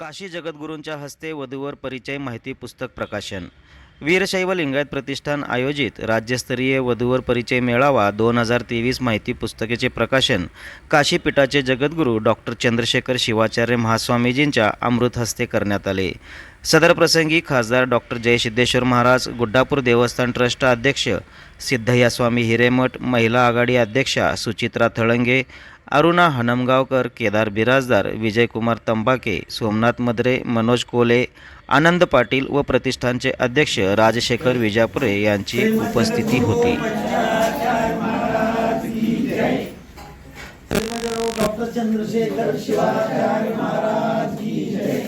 काशी जगद्गुरूंच्या हस्ते वधूवर परिचय माहिती पुस्तक प्रकाशन. वीरशैव लिंगायत प्रतिष्ठान आयोजित राज्यस्तरीय वधूवर परिचय मेळावा दोन हजार तेवीस माहिती पुस्तकेचे प्रकाशन. काशीपीठाचे जगद्गुरू डॉक्टर चंद्रशेखर शिवाचार्य महास्वामीजींच्या अमृत हस्ते करण्यात आले. सदर प्रसंगी खासदार डॉक्टर जयसिद्धेश्वर महाराज गुड्डापूर देवस्थान ट्रस्ट अध्यक्ष सिद्धय्यास्वामी हिरेमठ महिला आघाडी अध्यक्षा सुचित्रा थळंगे अरुणा हनमगावकर केदार बिराजदार विजयकुमार तंबाके सोमनाथ मद्रे मनोज कोले आनंद पाटील व प्रतिष्ठानचे अध्यक्ष राजशेखर विजापुरे यांची उपस्थिती होती. चंद्रशेखर शिवाचार्य महाराज की जय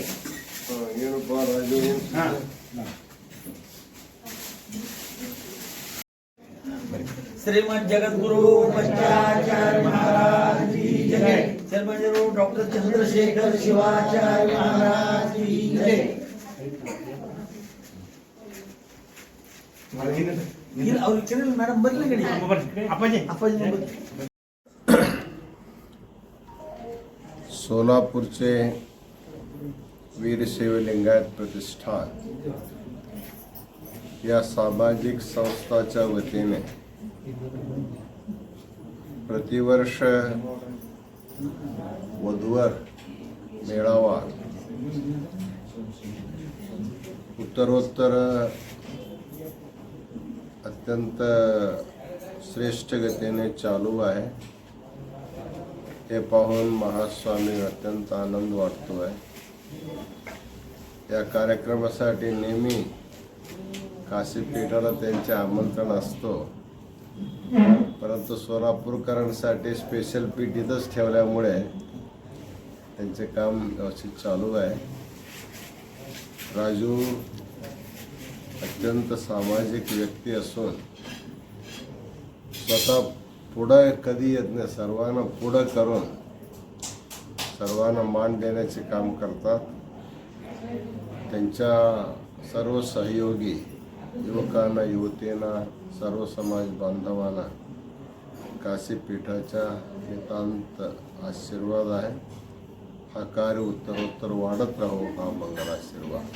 श्रीमद जगद्गुरु पंचाचार्य महाराज की जय। श्रीमद डॉक्टर चंद्रशेखर शिवाचार्य महाराज की जय। और चैनल मैडम सोलापूरचे वीरशैव लिंगायत प्रतिष्ठान या सामाजिक संस्थाच्या वतीने प्रतिवर्ष वधूवर मेळावा. उत्तरोत्तर अत्यंत श्रेष्ठ गतीने चालू आहे. हे पाहून महास्वामी अत्यंत आनंद वाटतो आहे या कार्यक्रमासाठी नेहमी काशीपीठाला त्यांचे आमंत्रण असतो. परंतु सोलापूरकरांसाठी स्पेशल पीठ इथंच ठेवल्यामुळे त्यांचे काम व्यवस्थित चालू आहे. राजू अत्यंत सामाजिक व्यक्ती असून स्वतः पुढं कधी येत नाही. सर्वांना पुढं करून सर्वांना मान देण्याचे काम करतात. त्यांच्या सर्व सहयोगी युवकांना युवतींना सर्व समाज बांधवांना काशीपीठाच्या नितांत आशीर्वाद आहे. हा कार्य उत्तरोत्तर वाढत राहो हा मंगल आशीर्वाद.